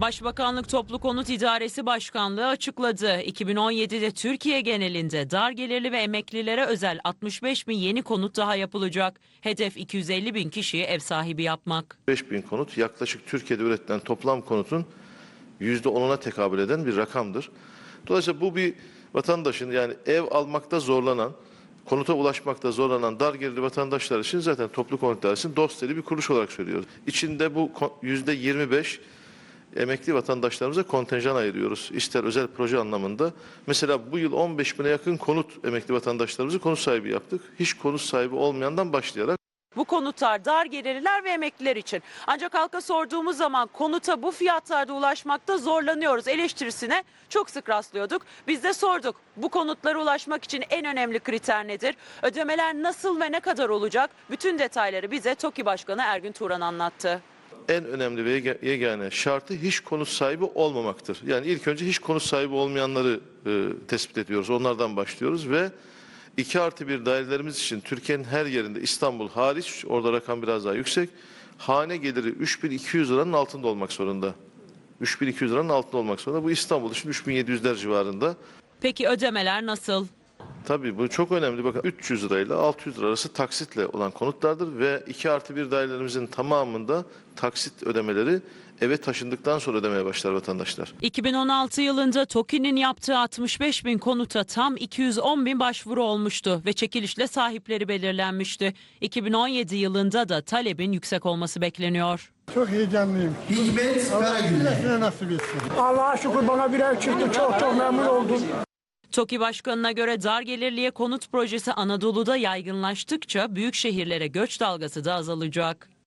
Başbakanlık Toplu Konut İdaresi Başkanlığı açıkladı. 2017'de Türkiye genelinde dar gelirli ve emeklilere özel 65 bin yeni konut daha yapılacak. Hedef 250 bin kişiye ev sahibi yapmak. 5000 konut yaklaşık Türkiye'de üretilen toplam konutun %10'una tekabül eden bir rakamdır. Dolayısıyla bu bir vatandaşın yani ev almakta zorlanan, konuta ulaşmakta zorlanan dar gelirli vatandaşlar için zaten toplu konut dairesinin dost eli bir kuruluş olarak söylüyoruz. İçinde bu ko- %25 emekli vatandaşlarımıza kontenjan ayırıyoruz. İster özel proje anlamında. Mesela bu yıl 15 bine yakın konut emekli vatandaşlarımızı konut sahibi yaptık. Hiç konut sahibi olmayandan başlayarak Bu konutlar dar gelirliler ve emekliler için. Ancak halka sorduğumuz zaman konuta bu fiyatlarda ulaşmakta zorlanıyoruz eleştirisine çok sık rastlıyorduk. Biz de sorduk bu konutlara ulaşmak için en önemli kriter nedir? Ödemeler nasıl ve ne kadar olacak? Bütün detayları bize TOKİ Başkanı Ergün Turan anlattı. En önemli ve yega- yegane şartı hiç konut sahibi olmamaktır. Yani ilk önce hiç konut sahibi olmayanları e, tespit ediyoruz. Onlardan başlıyoruz ve 2 artı 1 dairelerimiz için Türkiye'nin her yerinde İstanbul hariç orada rakam biraz daha yüksek. Hane geliri 3200 liranın altında olmak zorunda. 3200 liranın altında olmak zorunda. Bu İstanbul için 3700'ler civarında. Peki ödemeler nasıl? Tabii bu çok önemli. Bakın 300 lirayla 600 lira arası taksitle olan konutlardır ve 2 artı 1 dairelerimizin tamamında taksit ödemeleri eve taşındıktan sonra ödemeye başlar vatandaşlar. 2016 yılında TOKİ'nin yaptığı 65 bin konuta tam 210 bin başvuru olmuştu ve çekilişle sahipleri belirlenmişti. 2017 yılında da talebin yüksek olması bekleniyor. Çok heyecanlıyım. Hikmet Karagül. Nasip etsin. Allah'a şükür bana bir ev çıktı. Çok çok memnun oldum. TOKİ Başkanı'na göre dar gelirliye konut projesi Anadolu'da yaygınlaştıkça büyük şehirlere göç dalgası da azalacak.